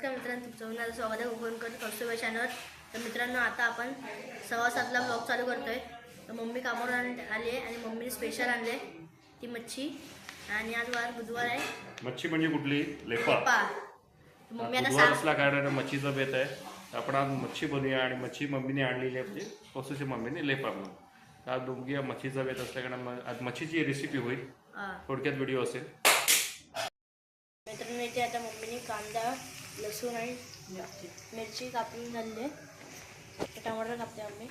नमस्कार मित्रांनो तुमचं पुन्हा स्वागत आहे कोकणकर कौस्तुभा चॅनल तर मित्रांनो आता आपण सव्वा सातला ब्लॉग चालू करतोय. तर मम्मी कामावर आली आहे आणि मम्मीने स्पेशल आणले ती मच्छी. आणि आज वार बुधवार आहे. मच्छी म्हणजे कुठली? लेपा. पा मम्मी आता सांग असला कारण मच्छीचा बेत आहे. तर आपण आज मच्छी बनवूया आणि मच्छी मम्मीने आणलेली आहे म्हणजे कोसूची मम्मीने लेपा म्हणून. तर आज दोघी मच्छीचा बेत असल्या कारण आज मच्छीची रेसिपी होईल. थोडक्यात व्हिडिओ असेल. मित्रांनो इथे आता मम्मीने कांदा लसूण आणि मिरची कापून झालेली आहे टमाटर कापते आम्ही.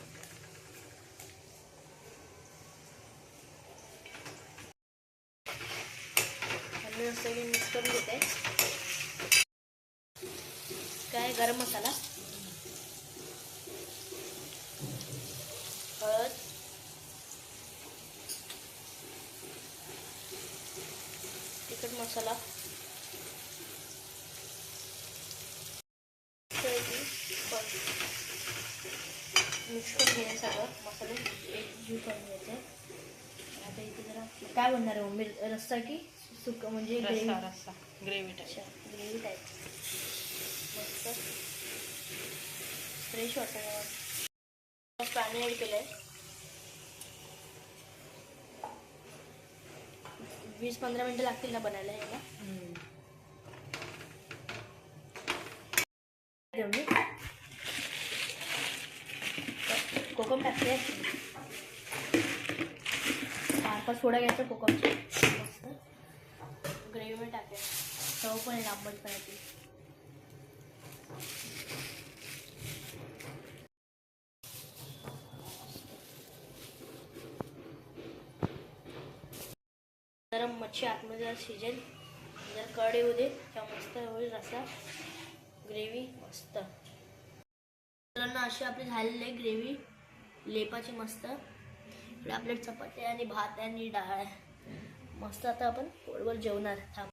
आम्ही मस्त मिक्स करून घेते काय गरम मसाला? हळद. तिखट मसाला. मिक्स करून घ्यायचं सगळं मसाले. एक जीव करून घ्यायचे. आता इथे जरा काय बनणार आहे मम्मी रस्सा की सुक म्हणजे ग्रेव्ही? रस्सा. रस्सा ग्रेव्ही टाईप अच्छा ग्रेव्ही टाईप मस्त. फ्रेश वाटतं पाणी ॲड केलं आहे वीस पंधरा मिनटं लागतील ना बनायला याला कोकम टाकते चार थोडा घ्यायचा कोकमचे मस्त. ग्रेव्हीमध्ये टाकते चव पण आहे येते गरम मच्छी आतमध्ये जरा शिजेल. जर कड येऊ दे तेव्हा मस्त होईल रसा ग्रेव्ही मस्त. मित्रांनो अशी आपली झालेली आहे ग्रेव्ही. लेपाची मस्त. इकडे आपल्या चपाती आणि भात आहे आणि डाळ आहे. मस्त आता आपण पोळवर जेवणार. थांब.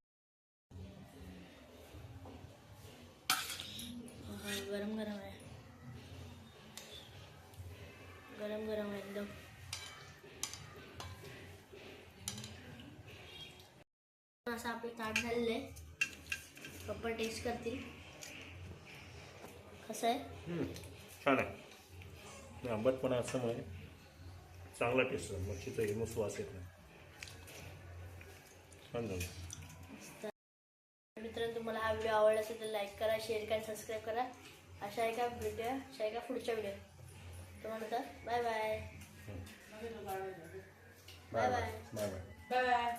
गरम गरम आहे. गरम गरम आहे एकदम. असं आपलं ताट झालेलं आहे. पप्पा टेस्ट करतील. कसं आहे? छान आहे. आंबटपणा असल्यामुळे चांगला टेस्ट आहे. मच्छीचा हिमो वास येत नाही. छान झालं. मित्रांनो तुम्हाला हा व्हिडिओ आवडला असेल तर लाईक करा शेअर करा सबस्क्राईब करा. अशा एका व्हिडिओ अशा एका पुढच्या व्हिडिओ तुम्हाला तर bye bye bye bye bye bye